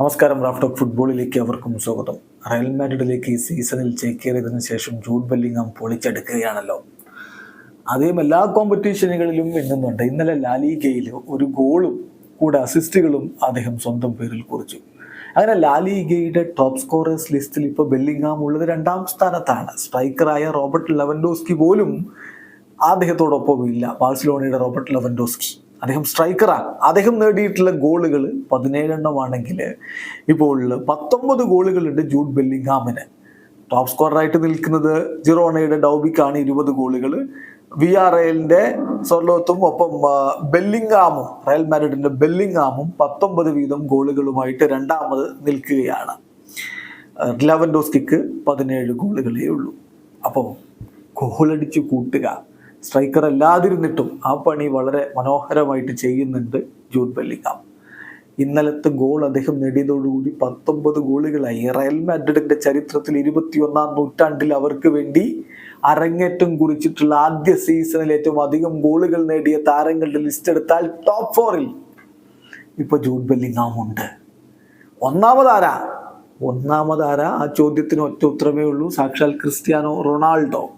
നമസ്കാരം റാഫ്റ്റോക്ക് ഫുട്ബോളിലേക്ക് അവർക്കും സ്വാഗതം. റയൽ മാഡ്രിഡിലേക്ക് ഈ സീസണിൽ ചേക്കേറിയതിനു ശേഷം ജൂഡ് ബെല്ലിംഗം പൊളിച്ചെടുക്കുകയാണല്ലോ. അതേം എല്ലാ കോമ്പറ്റീഷനുകളിലും എണ്ണുന്നുണ്ട് ഇന്നലെ ലാലീഗയിൽ ഒരു ഗോളും കൂടെ അസിസ്റ്റുകളും അദ്ദേഹം സ്വന്തം പേരിൽ കുറിച്ചു. അങ്ങനെ ലാലിഗയുടെ ടോപ്പ് സ്കോറേഴ്സ് ലിസ്റ്റിൽ ഇപ്പോൾ ബെല്ലിംഗാം ഉള്ളത് രണ്ടാം സ്ഥാനത്താണ്. സ്ട്രൈക്കറായ റോബർട്ട് ലെവൻഡോസ്കി പോലും അദ്ദേഹത്തോടൊപ്പം ഇല്ല ബാഴ്സലോണയുടെ റോബർട്ട് ലെവൻഡോസ്കി. അദ്ദേഹം സ്ട്രൈക്കറാണ് അദ്ദേഹം നേടിയിട്ടുള്ള ഗോളുകൾ പതിനേഴെണ്ണമാണെങ്കിൽ ഇപ്പോൾ പത്തൊമ്പത് ഗോളുകളുണ്ട് ജൂഡ് ബെല്ലിംഗാമിന്. ടോപ്പ് സ്കോറായിട്ട് നിൽക്കുന്നത് ജിറോണയുടെ ഡൗബിക്കാണ് ഇരുപത് ഗോളുകൾ വി ആർ എല്ലിന്റെ സ്വർലോത്തും ഒപ്പം ബെല്ലിംഗാമും റയൽ മാഡ്രിഡിന്റെ ബെല്ലിംഗാമും പത്തൊമ്പത് വീതം ഗോളുകളുമായിട്ട് രണ്ടാമത് നിൽക്കുകയാണ്. ലെവൻഡോസ്കിക്ക് പതിനേഴ് ഗോളുകളേ ഉള്ളൂ. അപ്പോൾ ഗോളടിച്ച് കൂട്ടുക. സ്ട്രൈക്കർ അല്ലാതിരുന്നിട്ടും ആ പണി വളരെ മനോഹരമായിട്ട് ചെയ്യുന്നുണ്ട് ജൂഡ് ബെല്ലിങ്ങാം ഇന്നലത്തെ ഗോൾ അദ്ദേഹം നേടിയതോടുകൂടി പത്തൊമ്പത് ഗോളുകളായി. റയൽ മാഡ്രിഡിന്റെ ചരിത്രത്തിൽ ഇരുപത്തിയൊന്നാം നൂറ്റാണ്ടിൽ അവർക്ക് വേണ്ടി അരങ്ങേറ്റം കുറിച്ചിട്ടുള്ള ആദ്യ സീസണിൽ ഏറ്റവും അധികം ഗോളുകൾ നേടിയ താരങ്ങളുടെ ലിസ്റ്റ് എടുത്താൽ ടോപ്പ് ഫോറിൽ ഇപ്പൊ ജൂഡ് ബെല്ലിങ്ങാം ഉണ്ട്. ഒന്നാമതാരാ? ഒന്നാമതാരാ? ആ ചോദ്യത്തിന് ഒറ്റ ഉത്തരമേ ഉള്ളൂ. സാക്ഷാൽ ക്രിസ്ത്യാനോ റൊണാൾഡോ.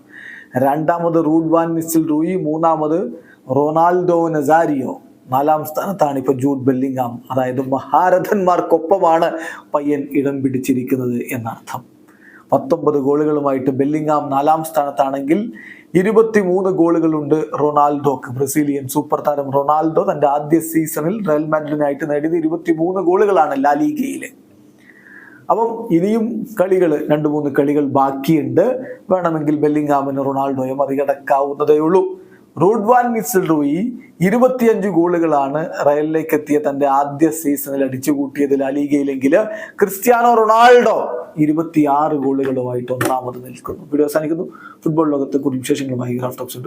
രണ്ടാമത് റൂഡ്വാൻ നിസിൽ റൂയി മൂന്നാമത് റൊണാൾഡോ നസാരിയോ. നാലാം സ്ഥാനത്താണ് ഇപ്പൊ ജൂഡ് ബെല്ലിംഗാം. അതായത് മഹാരഥന്മാർക്കൊപ്പമാണ് പയ്യൻ ഇടം പിടിച്ചിരിക്കുന്നത് എന്നർത്ഥം. പത്തൊമ്പത് ഗോളുകളുമായിട്ട് ബെല്ലിംഗാം നാലാം സ്ഥാനത്താണെങ്കിൽ ഇരുപത്തി മൂന്ന് ഗോളുകളുണ്ട് റൊണാൾഡോക്ക്. ബ്രസീലിയൻ സൂപ്പർ താരം റൊണാൾഡോ തന്റെ ആദ്യ സീസണിൽ റയൽ മാഡ്രിഡിനായിട്ട് നേടിയത് ഇരുപത്തി മൂന്ന് ഗോളുകളാണ് ലാലിഗയിൽ അപ്പം ഇനിയും കളികൾ രണ്ട് മൂന്ന് കളികൾ ബാക്കിയുണ്ട്. വേണമെങ്കിൽ ബെല്ലിംഗാമിന് റൊണാൾഡോയെ മറികടക്കാവുന്നതേ ഉള്ളൂ. റൂഡ്വാൻ മിസിൽ റൂയി ഇരുപത്തിയഞ്ച് ഗോളുകളാണ് റയലിലേക്ക് എത്തിയ തന്റെ ആദ്യ സീസണിൽ അടിച്ചു കൂട്ടിയതിൽ അലീഗയിലെങ്കിൽ ക്രിസ്ത്യാനോ റൊണാൾഡോ ഇരുപത്തിയാറ് ഗോളുകളുമായിട്ട് ഒന്നാമത് നിൽക്കുന്നു. വീഡിയോ അവസാനിക്കുന്നു. ഫുട്ബോൾ ലോകത്തെ കുറിച്ച് വിശേഷങ്ങളുമായി ഗ്രാഫ് ടോക്സ്